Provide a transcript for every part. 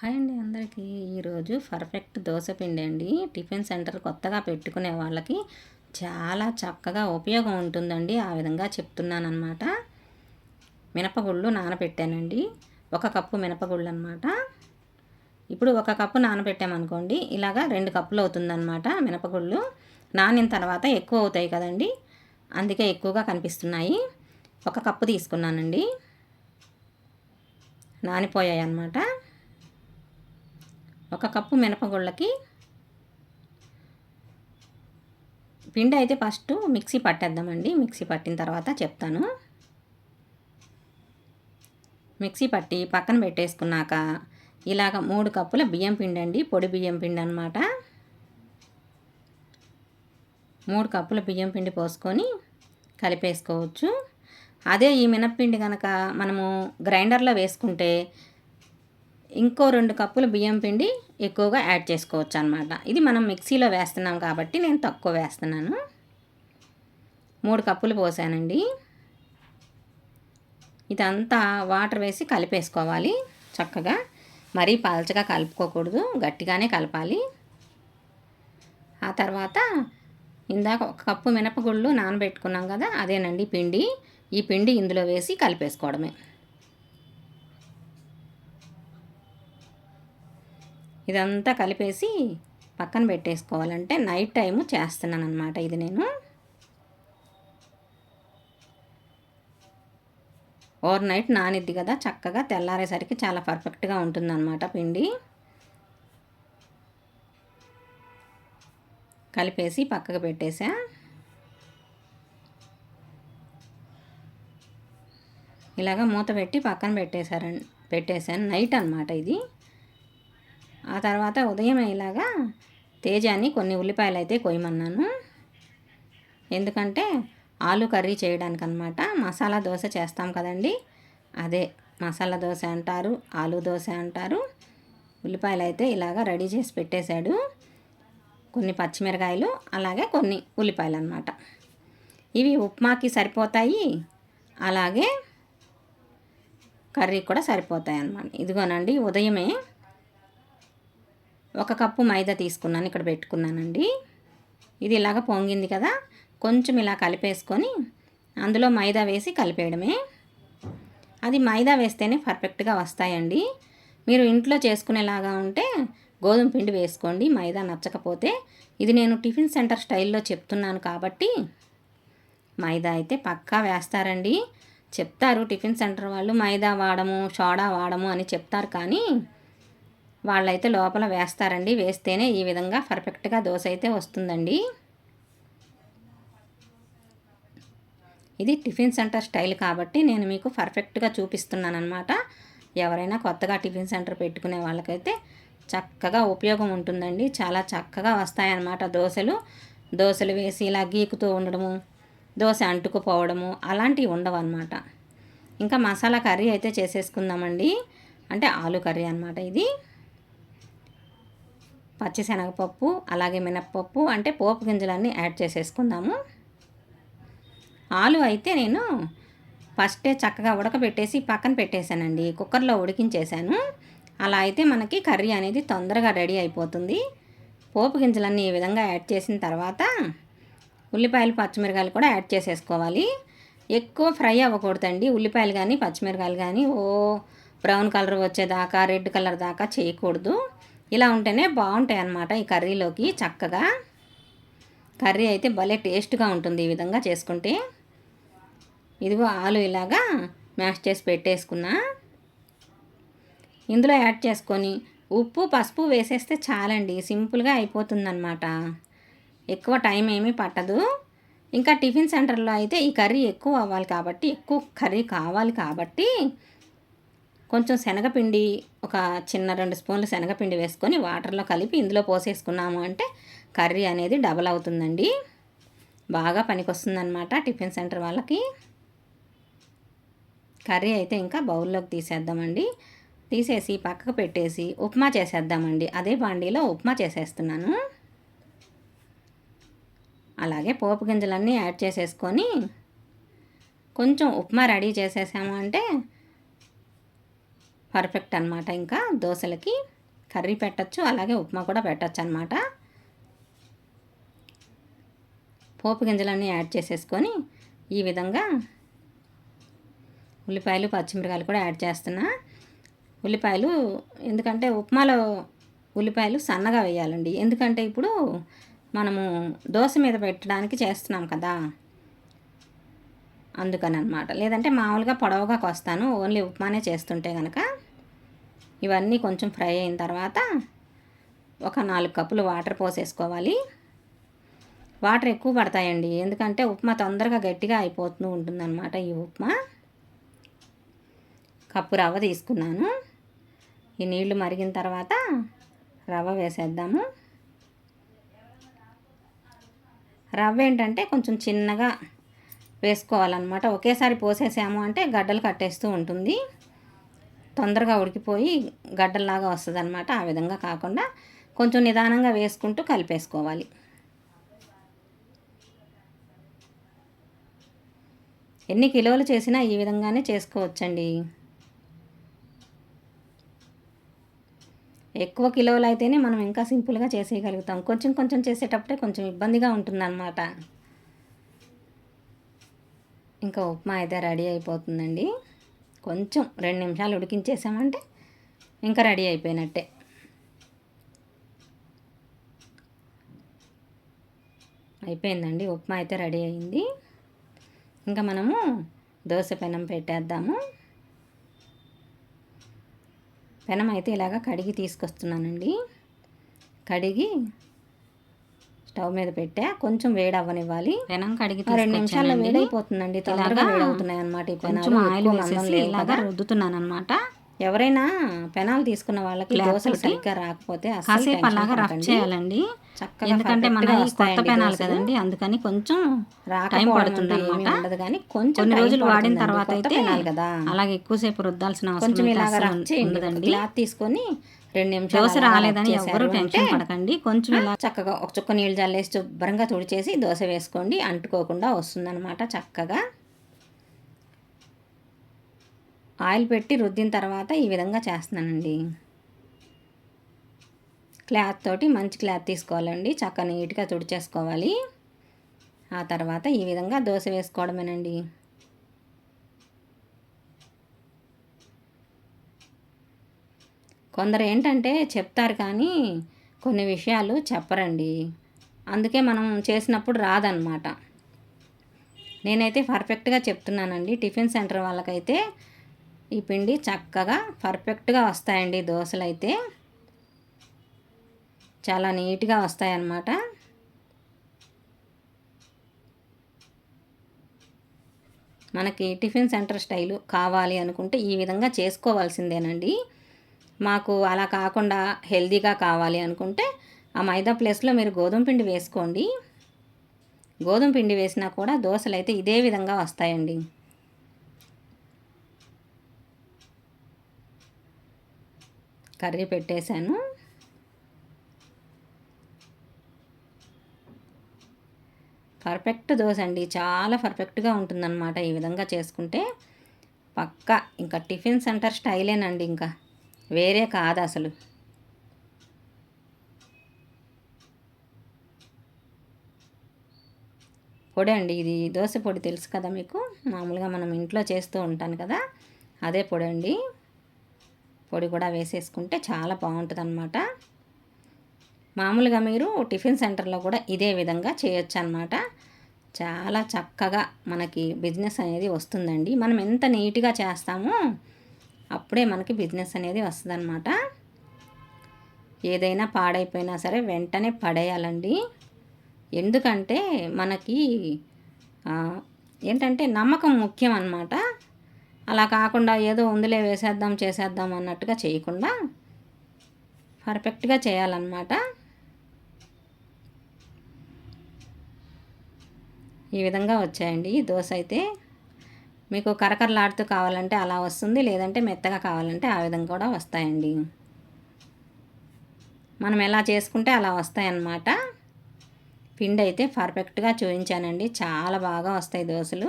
Hi అండి అందరికీ. ఈరోజు పర్ఫెక్ట్ దోశ పిండి అండి. టిఫిన్ సెంటర్ కొత్తగా పెట్టుకునే వాళ్ళకి చాలా చక్కగా ఉపయోగం ఉంటుందండి. ఆ విధంగా చెప్తున్నాను మినపగుళ్ళు నానబెట్టానండి. ఒక కప్పు మినపగుళ్ళు అనమాట ఇప్పుడు ఒక కప్పు నానబెట్టామనుకోండి ఇలాగా రెండు కప్పులు అవుతుందన్నమాట మినపగుళ్ళు. నానిన తర్వాత ఎక్కువ అవుతాయి కదండి. అందుకే ఎక్కువగా కనిపిస్తున్నాయి. ఒక కప్పు తీసుకున్నానండి. నానిపోయాయి అన్నమాట ఒక కప్పు మినపగుళ్ళకి పిండి అయితే ఫస్ట్ మిక్సీ పట్టేద్దామండి. మిక్సీ పట్టిన తర్వాత చెప్తాను. మిక్సీ పట్టి పక్కన పెట్టేసుకున్నాక ఇలాగ మూడు కప్పుల బియ్యం పిండి అండి పొడి బియ్యం పిండి అనమాట మూడు కప్పుల బియ్యం పిండి పోసుకొని కలిపేసుకోవచ్చు. అదే ఈ మినప్పిండి కనుక మనము గ్రైండర్లో వేసుకుంటే ఇంకో రెండు కప్పుల బియ్యం పిండి ఎక్కువగా యాడ్ చేసుకోవచ్చు అనమాట ఇది మనం మిక్సీలో వేస్తున్నాం కాబట్టి నేను తక్కువ వేస్తున్నాను. మూడు కప్పులు పోసానండి. ఇదంతా వాటర్ వేసి కలిపేసుకోవాలి చక్కగా. మరీ పలచగా కలుపుకోకూడదు గట్టిగానే కలపాలి. ఆ తర్వాత ఇందాక ఒక కప్పు మినపగుళ్ళు నానబెట్టుకున్నాం కదా అదేనండి పిండి. ఈ పిండి ఇందులో వేసి కలిపేసుకోవడమే. ఇదంతా కలిపేసి పక్కన పెట్టేసుకోవాలంటే నైట్ టైము చేస్తున్నాను అనమాట ఇది నేను. ఓవర్ నైట్ నానిద్ది కదా చక్కగా తెల్లారేసరికి చాలా పర్ఫెక్ట్గా ఉంటుందన్నమాట పిండి. కలిపేసి పక్కకు పెట్టేసా. ఇలాగ మూత పెట్టి పక్కన పెట్టేశారండి పెట్టేశాను. నైట్ అనమాట ఇది. ఆ తర్వాత ఉదయం ఇలాగా తేజాన్ని కొన్ని ఉల్లిపాయలు అయితే కొయ్యమన్నాను. ఎందుకంటే ఆలు కర్రీ చేయడానికి అనమాట మసాలా దోశ చేస్తాం కదండి. అదే మసాలా దోశ అంటారు ఆలు దోశ అంటారు. ఉల్లిపాయలు అయితే ఇలాగ రెడీ చేసి పెట్టేశాడు. కొన్ని పచ్చిమిరకాయలు అలాగే కొన్ని ఉల్లిపాయలు అనమాట ఇవి ఉప్మాకి సరిపోతాయి అలాగే కర్రీ కూడా సరిపోతాయి అన్నమాట ఇదిగోనండి ఉదయమే ఒక కప్పు మైదా తీసుకున్నాను ఇక్కడ పెట్టుకున్నానండి. ఇది ఇలాగ పొంగింది కదా కొంచెం ఇలా కలిపేసుకొని అందులో మైదా వేసి కలిపేయడమే. అది మైదా వేస్తేనే పర్ఫెక్ట్గా వస్తాయండి. మీరు ఇంట్లో చేసుకునేలాగా ఉంటే గోధుమ పిండి వేసుకోండి మైదా నచ్చకపోతే. ఇది నేను టిఫిన్ సెంటర్ స్టైల్లో చెప్తున్నాను కాబట్టి మైదా అయితే పక్కా వేస్తారండి. చెప్తారు టిఫిన్ సెంటర్ వాళ్ళు మైదా వాడము సోడా వాడము అని చెప్తారు కానీ వాళ్ళైతే లోపల వేస్తారండి. వేస్తేనే ఈ విధంగా పర్ఫెక్ట్గా దోశ అయితే వస్తుందండి. ఇది టిఫిన్ సెంటర్ స్టైల్ కాబట్టి నేను మీకు పర్ఫెక్ట్గా చూపిస్తున్నాను ఎవరైనా కొత్తగా టిఫిన్ సెంటర్ పెట్టుకునే వాళ్ళకైతే చక్కగా ఉపయోగం ఉంటుందండి. చాలా చక్కగా వస్తాయన్నమాట దోశలు. దోశలు వేసి ఇలా గీకుతూ ఉండడము దోశ అంటుకుపోవడము అలాంటివి ఉండవు అనమాట ఇంకా మసాలా కర్రీ అయితే చేసేసుకుందామండి. అంటే ఆలు కర్రీ అనమాట ఇది. పచ్చిశనగపప్పు అలాగే మినప్పప్పు అంటే పోపు గింజలన్నీ యాడ్ చేసేసుకుందాము. ఆలు అయితే నేను ఫస్టే చక్కగా ఉడకబెట్టేసి పక్కన పెట్టేశానండి. కుక్కర్లో ఉడికించేశాను. అలా అయితే మనకి కర్రీ అనేది తొందరగా రెడీ అయిపోతుంది. పోపు గింజలన్నీ ఈ విధంగా యాడ్ చేసిన తర్వాత ఉల్లిపాయలు పచ్చిమిరకాయలు కూడా యాడ్ చేసేసుకోవాలి. ఎక్కువ ఫ్రై అవ్వకూడదండి. ఉల్లిపాయలు కానీ పచ్చిమిరకాయలు కానీ ఓ బ్రౌన్ కలర్ వచ్చేదాకా రెడ్ కలర్ దాకా చేయకూడదు. ఇలా ఉంటేనే బాగుంటాయి అన్నమాట ఈ కర్రీలోకి చక్కగా. కర్రీ అయితే భలే టేస్ట్గా ఉంటుంది ఈ విధంగా చేసుకుంటే. ఇదిగో ఆలు ఇలాగా మ్యాష్ చేసి పెట్టేసుకున్నా. ఇందులో యాడ్ చేసుకొని ఉప్పు పసుపు వేసేస్తే చాలండి సింపుల్గా అయిపోతుందన్నమాట. ఎక్కువ టైం ఏమీ పట్టదు. ఇంకా టిఫిన్ సెంటర్లో అయితే ఈ కర్రీ ఎక్కువ అవ్వాలి కాబట్టి ఎక్కువ కర్రీ కావాలి కాబట్టి కొంచెం శనగపిండి ఒక చిన్న రెండు స్పూన్లు శనగపిండి వేసుకొని వాటర్లో కలిపి ఇందులో పోసేసుకున్నాము అంటే కర్రీ అనేది డబల్ అవుతుందండి. బాగా పనికొస్తుందన్నమాట టిఫిన్ సెంటర్ వాళ్ళకి. కర్రీ అయితే ఇంకా బౌల్లోకి తీసేద్దామండి. తీసేసి పక్కకు పెట్టేసి ఉప్మా చేసేద్దామండి. అదే బాండీలో ఉప్మా చేసేస్తున్నాను. అలాగే పోపు గింజలన్నీ యాడ్ చేసేసుకొని కొంచెం ఉప్మా రెడీ చేసేసాము అంటే పర్ఫెక్ట్ అనమాట ఇంకా దోశలకి కర్రీ పెట్టచ్చు అలాగే ఉప్మా కూడా పెట్టచ్చు అనమాట పోపు గింజలన్నీ యాడ్ చేసేసుకొని ఈ విధంగా ఉల్లిపాయలు పచ్చిమిరకాయలు కూడా యాడ్ చేస్తున్నా. ఉల్లిపాయలు ఎందుకంటే ఉప్మాలో ఉల్లిపాయలు సన్నగా వేయాలండి. ఎందుకంటే ఇప్పుడు మనము దోశ మీద పెట్టడానికి చేస్తున్నాం కదా. అందుకని అనమాట లేదంటే మామూలుగా పొడవుగా కోస్తాను. ఓన్లీ ఉప్మానే చేస్తుంటే కనుక ఇవన్నీ కొంచెం ఫ్రై అయిన తర్వాత ఒక నాలుగు కప్పులు వాటర్ పోసేసుకోవాలి. వాటర్ ఎక్కువ పడతాయండి. ఎందుకంటే ఉప్మా తొందరగా గట్టిగా అయిపోతూ ఉంటుందన్నమాట ఈ ఉప్మా. కప్పు రవ్వ తీసుకున్నాను. ఈ నీళ్ళు మరిగిన తర్వాత రవ్వ వేసేద్దాము. రవ్వ ఏంటంటే కొంచెం చిన్నగా వేసుకోవాలన్నమాట. ఒకేసారి పోసేసాము అంటే గడ్డలు కట్టేస్తూ ఉంటుంది. తొందరగా ఉడికిపోయి గడ్డల్లాగా వస్తుంది అనమాట ఆ విధంగా కాకుండా కొంచెం నిదానంగా వేసుకుంటూ కలిపేసుకోవాలి. ఎన్ని కిలోలు చేసినా ఈ విధంగానే చేసుకోవచ్చండి. ఎక్కువ కిలోలు అయితేనే మనం ఇంకా సింపుల్గా చేసేయగలుగుతాం. కొంచెం కొంచెం చేసేటప్పుడే కొంచెం ఇబ్బందిగా ఉంటుందన్నమాట. ఇంకా ఉప్మా అయితే రెడీ అయిపోతుందండి. కొంచెం రెండు నిమిషాలు ఉడికించేసామంటే ఇంకా రెడీ అయిపోయినట్టే. అయిపోయిందండి. ఉప్మా అయితే రెడీ అయింది. ఇంకా మనము దోశ పెనం పెట్టేద్దాము. పెనం అయితే ఇలాగ కడిగి తీసుకొస్తున్నానండి. కడిగి స్టవ్ మీద పెట్టా. కొంచెం వేడి అవ్వనివ్వాలి. పెనం కడిగి రెండు నిమిషాల్లో వేడి అయిపోతుందండి తొందరగా వేడి అవుతున్నాయి అనమాట ఈ పెనాలు. ఆయిల్ వేసేసి ఇలాగా. రుద్దుతున్నాను అనమాట ఎవరైనా పెనాలు తీసుకున్న వాళ్ళకి దోశలు సరిగ్గా రాకపోతే కాసేపు అలాగా రఫ్. చేయాలండి. చక్కగా ఎందుకంటే మన కొత్త పెనాలు. కదండి అందుకని కొంచెం టైం పడుతుంది అనమాట ఉండదు కానీ కొంచెం కొన్ని రోజులు వాడిన. తర్వాత అయితే కదా. అలాగే ఎక్కువసేపు రుద్దాల్సిన అవసరం ఉండదండి. క్లాత్ తీసుకొని రెండు నిమిషాలు రాలేదని ఎవరు టెన్షన్ పడకండి. కొంచెం ఇలా చక్కగా ఒక చుక్క నీళ్ళు జల్లేసి శుభ్రంగా తుడిచేసి దోశ వేసుకోండి. అంటుకోకుండా వస్తుందన్నమాట చక్కగా. ఆయిల్ పెట్టి రుద్దిన తర్వాత ఈ విధంగా చేస్తున్నానండి. క్లాత్ తోటి మంచి క్లాత్ తీసుకోవాలండి. చక్క నీట్గా తుడిచేసుకోవాలి. ఆ తర్వాత ఈ విధంగా దోశ వేసుకోవడమేనండి. కొందరు ఏంటంటే చెప్తారు కానీ కొన్ని విషయాలు చెప్పరండి. అందుకే మనం చేసినప్పుడు రాదనమాట. నేనైతే పర్ఫెక్ట్గా చెప్తున్నానండి. టిఫిన్ సెంటర్ వాళ్ళకైతే ఈ పిండి చక్కగా పర్ఫెక్ట్గా వస్తాయండి. దోశలు అయితే చాలా నీట్గా వస్తాయన్నమాట. మనకి టిఫిన్ సెంటర్ స్టైలు కావాలి అనుకుంటే ఈ విధంగా చేసుకోవాల్సిందేనండి. మాకు అలా కాకుండా హెల్దీగా కావాలి అనుకుంటే ఆ మైదా ప్లేస్లో మీరు గోధుమ పిండి వేసుకోండి. గోధుమ పిండి వేసినా కూడా దోశలు అయితే ఇదే విధంగా వస్తాయండి. కర్రీ పెట్టేశాను. పర్ఫెక్ట్ దోశ అండి. చాలా పర్ఫెక్ట్గా ఉంటుందన్నమాట ఈ విధంగా చేసుకుంటే. పక్కా. ఇంకా టిఫిన్ సెంటర్ స్టైలేనండి ఇంకా. వేరే కాదు అసలు. పొడి అండి ఇది దోశ పొడి తెలుసు కదా మీకు? మామూలుగా మనం ఇంట్లో చేస్తూ ఉంటాను కదా అదే పొడి అండి. పొడి కూడా వేసేసుకుంటే చాలా బాగుంటుంది అనమాట మామూలుగా మీరు టిఫిన్ సెంటర్లో కూడా ఇదే విధంగా చేయొచ్చు అనమాట చాలా చక్కగా మనకి బిజినెస్ అనేది వస్తుందండి. మనం ఎంత నీట్గా చేస్తామో అప్పుడే మనకి బిజినెస్ అనేది వస్తుందన్నమాట. ఏదైనా పాడైపోయినా సరే వెంటనే పడేయాలండి. ఎందుకంటే మనకి ఏంటంటే నమ్మకం ముఖ్యం అన్నమాట అలా కాకుండా ఏదో ఉందిలే వేసేద్దాం చేసేద్దాం అన్నట్టుగా చేయకుండా పర్ఫెక్ట్గా చేయాలన్నమాట. ఈ విధంగా వచ్చాయండి దోశ అయితే. మీకు కరకరలాడుతూ కావాలంటే అలా వస్తుంది లేదంటే మెత్తగా కావాలంటే ఆ విధంగా కూడా వస్తాయండి. మనం ఎలా చేసుకుంటే అలా వస్తాయన్నమాట. పిండి అయితే పర్ఫెక్ట్గా చూపించానండి చాలా బాగా వస్తాయి దోశలు.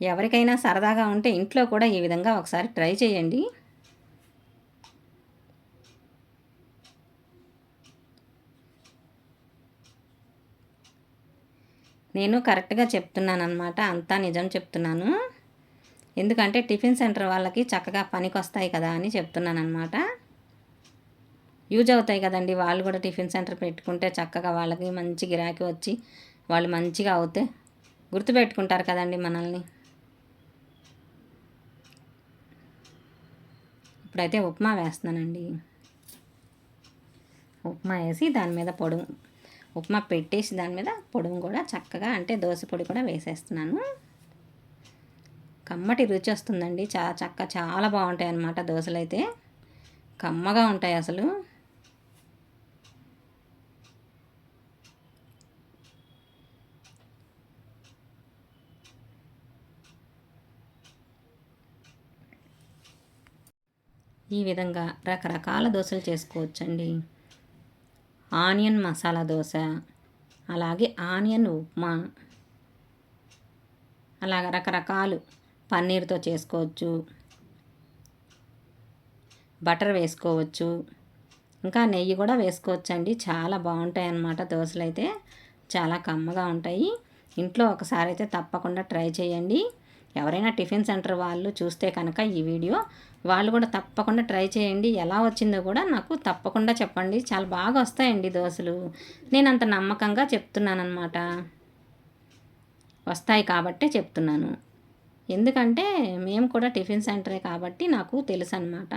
ఎవరికైనా సరదాగా ఉంటే ఇంట్లో కూడా ఈ విధంగా ఒకసారి ట్రై చేయండి. నేను కరెక్ట్గా చెప్తున్నాను అనమాట అంతా నిజం చెప్తున్నాను. ఎందుకంటే టిఫిన్ సెంటర్ వాళ్ళకి చక్కగా పనికి వస్తాయి కదా అని చెప్తున్నాను అనమాట యూజ్ అవుతాయి కదండి. వాళ్ళు కూడా టిఫిన్ సెంటర్ పెట్టుకుంటే చక్కగా వాళ్ళకి మంచి గిరాకీ వచ్చి వాళ్ళు మంచిగా అవుతే గుర్తుపెట్టుకుంటారు కదండి మనల్ని. ఇప్పుడైతే ఉప్మా వేస్తున్నానండి. ఉప్మా వేసి దాని మీద పొడుగు ఉప్మా పెట్టేసి దాని మీద పొడుము కూడా చక్కగా అంటే దోశ పొడి కూడా వేసేస్తున్నాను. కమ్మటి రుచి వస్తుందండి. చా చక్క చాలా బాగుంటాయి అన్నమాట దోశలు అయితే. కమ్మగా ఉంటాయి అసలు. ఈ విధంగా రకరకాల దోశలు చేసుకోవచ్చండి. ఆనియన్ మసాలా దోశ అలాగే ఆనియన్ ఉప్మా అలాగ రకరకాలు పన్నీర్తో చేసుకోవచ్చు బటర్ వేసుకోవచ్చు ఇంకా నెయ్యి కూడా వేసుకోవచ్చండి. చాలా బాగుంటాయి అన్నమాట దోశలు అయితే చాలా కమ్మగా ఉంటాయి. ఇంట్లో ఒకసారి అయితే తప్పకుండా ట్రై చేయండి. ఎవరైనా టిఫిన్ సెంటర్ వాళ్ళు చూస్తే కనుక ఈ వీడియో వాళ్ళు కూడా తప్పకుండా ట్రై చేయండి. ఎలా వచ్చిందో కూడా నాకు తప్పకుండా చెప్పండి. చాలా బాగా వస్తాయండి దోశలు. నేను అంత నమ్మకంగా చెప్తున్నానమాట వస్తాయి కాబట్టే చెప్తున్నాను. ఎందుకంటే మేము కూడా టిఫిన్ సెంటరే కాబట్టి నాకు తెలుసు అనమాట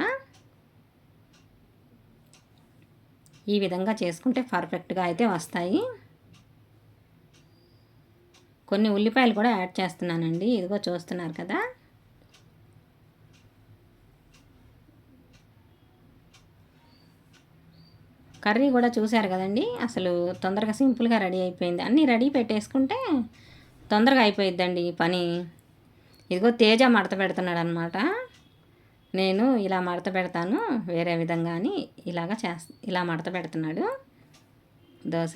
ఈ విధంగా చేసుకుంటే పర్ఫెక్ట్గా అయితే వస్తాయి. కొన్ని ఉల్లిపాయలు కూడా యాడ్ చేస్తున్నానండి. ఇదిగో చూస్తున్నారు కదా. కర్రీ కూడా చూశారు కదండి. అసలు తొందరగా సింపుల్గా రెడీ అయిపోయింది. అన్నీ రెడీ పెట్టేసుకుంటే తొందరగా అయిపోయిద్దండి ఈ పని. ఇదిగో తేజ మడత పెడుతున్నాడు అనమాట నేను ఇలా మడత పెడతాను వేరే విధంగా అని ఇలాగా చేస్తా ఇలా మడత పెడుతున్నాడు. దోశ.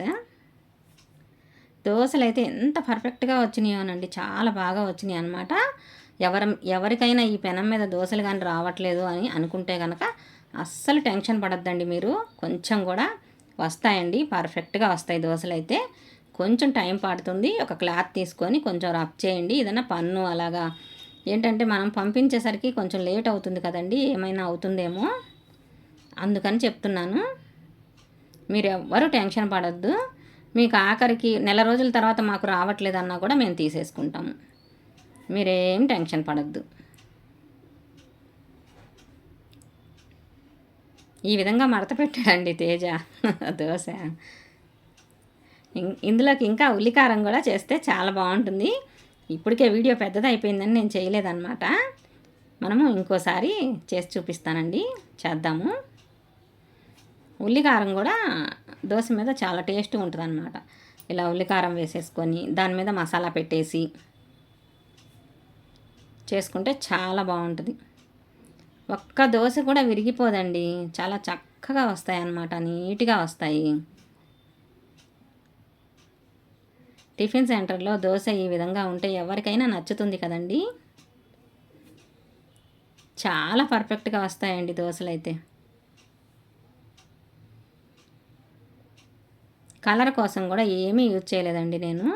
దోశలు అయితే ఎంత పర్ఫెక్ట్గా వచ్చినాయోనండి చాలా బాగా వచ్చినాయి అనమాట ఎవరి ఎవరికైనా ఈ పెనం మీద దోశలు కానీ రావట్లేదు అని అనుకుంటే కనుక అస్సలు టెన్షన్ పడద్దండి మీరు. కొంచెం కూడా వస్తాయండి. పర్ఫెక్ట్గా వస్తాయి దోశలు అయితే కొంచెం టైం పడుతుంది. ఒక క్లాత్ తీసుకొని కొంచెం రబ్ చేయండి. ఏదైనా పన్ను అలాగా ఏంటంటే మనం పంపించేసరికి కొంచెం లేట్ అవుతుంది కదండి. ఏమైనా అవుతుందేమో అందుకని చెప్తున్నాను. మీరు ఎవ్వరూ టెన్షన్ పడద్దు. మీకు ఆఖరికి నెల రోజుల తర్వాత మాకు రావట్లేదన్నా కూడా మేము తీసేసుకుంటాము మీరేం టెన్షన్ పడద్దు. ఈ విధంగా మడత పెట్టాడండి తేజ దోశ. ఇందులోకి ఇంకా ఉల్లికారం కూడా చేస్తే చాలా బాగుంటుంది. ఇప్పటికే వీడియో పెద్దది అయిపోయిందని నేను చేయలేదన్నమాట. మనము ఇంకోసారి చేసి చూపిస్తానండి. చేద్దాము. ఉల్లికారం కూడా దోశ మీద చాలా టేస్ట్ ఉంటుంది అనమాట ఇలా ఉల్లికారం వేసేసుకొని దాని మీద మసాలా పెట్టేసి చేసుకుంటే చాలా బాగుంటుంది. ఒక్క దోశ కూడా విరిగిపోదండి. చాలా చక్కగా వస్తాయి అన్నమాట నీట్గా వస్తాయి. టిఫిన్ సెంటర్లో దోశ ఈ విధంగా ఉంటే ఎవరికైనా నచ్చుతుంది కదండి. చాలా పర్ఫెక్ట్గా వస్తాయండి దోశలు అయితే కలర్ కోసం కూడా ఏమీ యూజ్ చేయలేదండి నేను.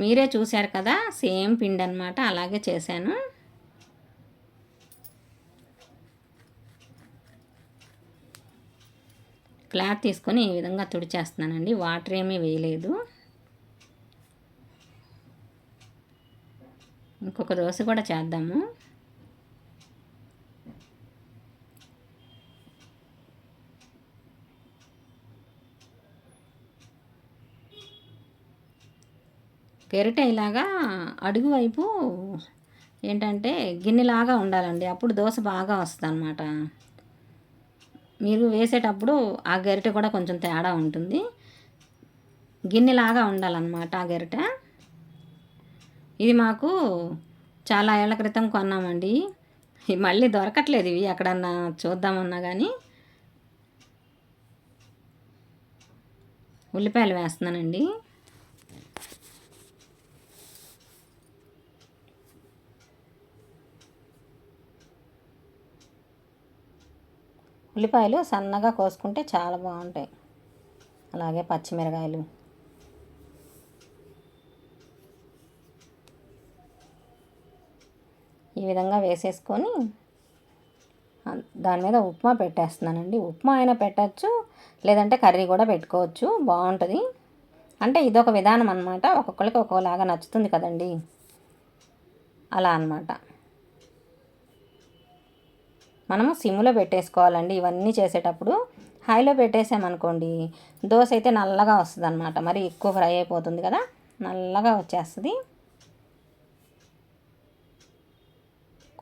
మీరే చూశారు కదా సేమ్ పిండి అనమాట అలాగే చేశాను. క్లాత్ తీసుకొని ఈ విధంగా తుడిచేస్తున్నానండి వాటర్ ఏమీ వేయలేదు. ఇంకొక దోశ కూడా చేద్దాము. గెరిట ఇలాగా అడుగు వైపు ఏంటంటే గిన్నెలాగా ఉండాలండి. అప్పుడు దోశ బాగా వస్తుంది అనమాట మీరు వేసేటప్పుడు ఆ గరిటె కూడా కొంచెం తేడా ఉంటుంది. గిన్నెలాగా ఉండాలన్నమాట ఆ గరిటె. ఇది మాకు చాలా ఏళ్ళ క్రితం కొన్నామండి. మళ్ళీ దొరకట్లేదు ఇవి ఎక్కడన్నా చూద్దామన్నా కానీ ఉల్లిపాయలు వేస్తున్నానండి. ఉల్లిపాయలు సన్నగా కోసుకుంటే చాలా బాగుంటాయి. అలాగే పచ్చిమిరకాయలు. ఈ విధంగా వేసేసుకొని దాని మీద ఉప్మా పెట్టేస్తున్నానండి. ఉప్మా అయినా పెట్టచ్చు లేదంటే కర్రీ కూడా పెట్టుకోవచ్చు. బాగుంటుంది. అంటే ఇదొక విధానం అనమాట ఒక్కొక్కరికి ఒక్కోలాగా నచ్చుతుంది కదండి. అలా అన్నమాట. మనము సిమ్లో పెట్టేసుకోవాలండి. ఇవన్నీ చేసేటప్పుడు హైలో పెట్టేసామనుకోండి దోశ అయితే నల్లగా వస్తుంది అనమాట మరి ఎక్కువ ఫ్రై అయిపోతుంది కదా నల్లగా వచ్చేస్తుంది.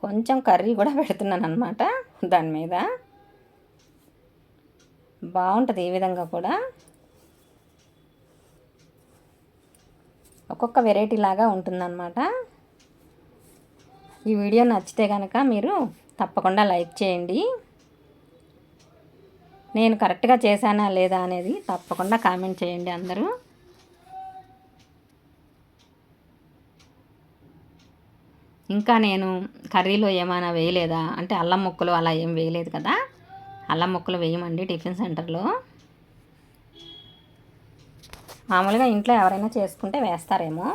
కొంచెం కర్రీ కూడా పెడుతున్నాను అనమాట దాని మీద. బాగుంటుంది ఈ విధంగా కూడా. ఒక్కొక్క వెరైటీ లాగా ఉంటుందన్నమాట. ఈ వీడియో నచ్చితే కనుక మీరు తప్పకుండా లైక్ చేయండి. నేను కరెక్ట్గా చేశానా లేదా అనేది తప్పకుండా కామెంట్ చేయండి అందరూ. ఇంకా నేను కర్రీలో ఏమైనా వేయలేదా? అంటే అల్లం ముక్కలు అలా ఏం వేయలేదు కదా. అల్లం ముక్కలు వేయమండి టిఫిన్ సెంటర్లో. మామూలుగా ఇంట్లో ఎవరైనా చేసుకుంటే వేస్తారేమో.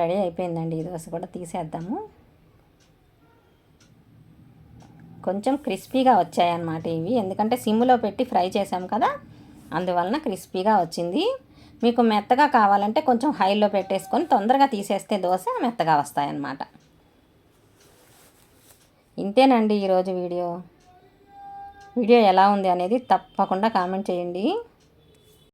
రెడీ అయిపోయిందండి. ఈ దోశ కూడా తీసేద్దాము. కొంచెం క్రిస్పీగా వచ్చాయన్నమాట ఇవి. ఎందుకంటే సిమ్లో పెట్టి ఫ్రై చేసాం కదా అందువలన క్రిస్పీగా వచ్చింది. మీకు మెత్తగా కావాలంటే కొంచెం హైలో పెట్టేసుకొని తొందరగా తీసేస్తే దోశ మెత్తగా వస్తాయన్నమాట. ఇంతేనండి ఈరోజు వీడియో. వీడియో ఎలా ఉంది అనేది తప్పకుండా కామెంట్ చేయండి.